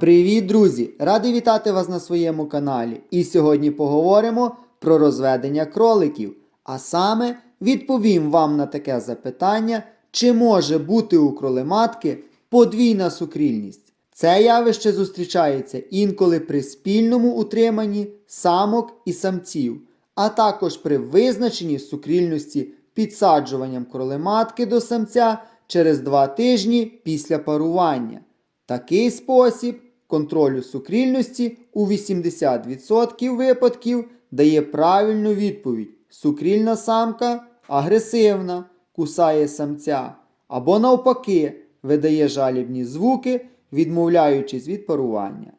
Привіт, друзі! Радий вітати вас на своєму каналі. І сьогодні поговоримо про розведення кроликів. А саме відповім вам на таке запитання, чи може бути у кролематки подвійна сукрільність. Це явище зустрічається інколи при спільному утриманні самок і самців, а також при визначенні сукрільності підсаджуванням кролематки до самця через 2 тижні після парування. Такий спосіб контролю сукрільності у 80% випадків дає правильну відповідь. Сукрільна самка агресивна, кусає самця, або навпаки, видає жалібні звуки, відмовляючись від парування.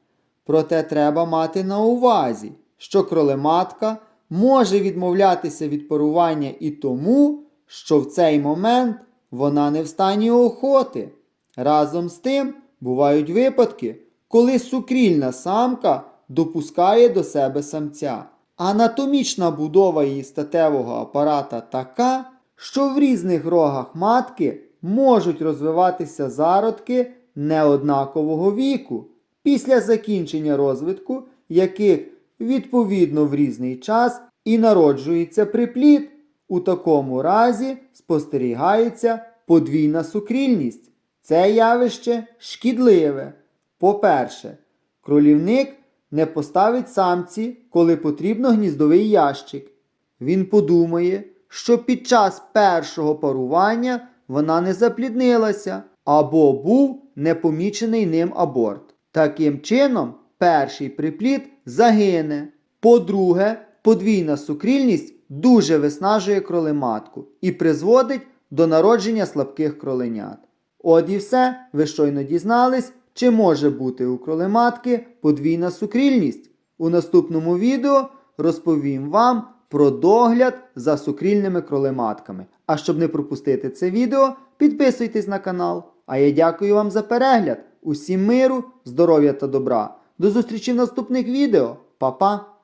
Проте треба мати на увазі, що кролематка може відмовлятися від парування і тому, що в цей момент вона не в стані охоти. Разом з тим бувають випадки, коли сукрільна самка допускає до себе самця. Анатомічна будова її статевого апарата така, що в різних рогах матки можуть розвиватися зародки неоднакового віку, після закінчення розвитку яких відповідно в різний час і народжується приплід. У такому разі спостерігається подвійна сукрільність. Це явище шкідливе. По-перше, кролівник не поставить самці, коли потрібно гніздовий ящик. Він подумає, що під час першого парування вона не запліднилася або був непомічений ним аборт. Таким чином, перший приплід загине. По-друге, подвійна сукрільність дуже виснажує кролематку і призводить до народження слабких кроленят. От і все, ви щойно дізнались, чи може бути у кролематки подвійна сукрільність. У наступному відео розповім вам про догляд за сукрільними кролематками. А щоб не пропустити це відео, підписуйтесь на канал. А я дякую вам за перегляд. Усім миру, здоров'я та добра. До зустрічі в наступних відео. Па-па!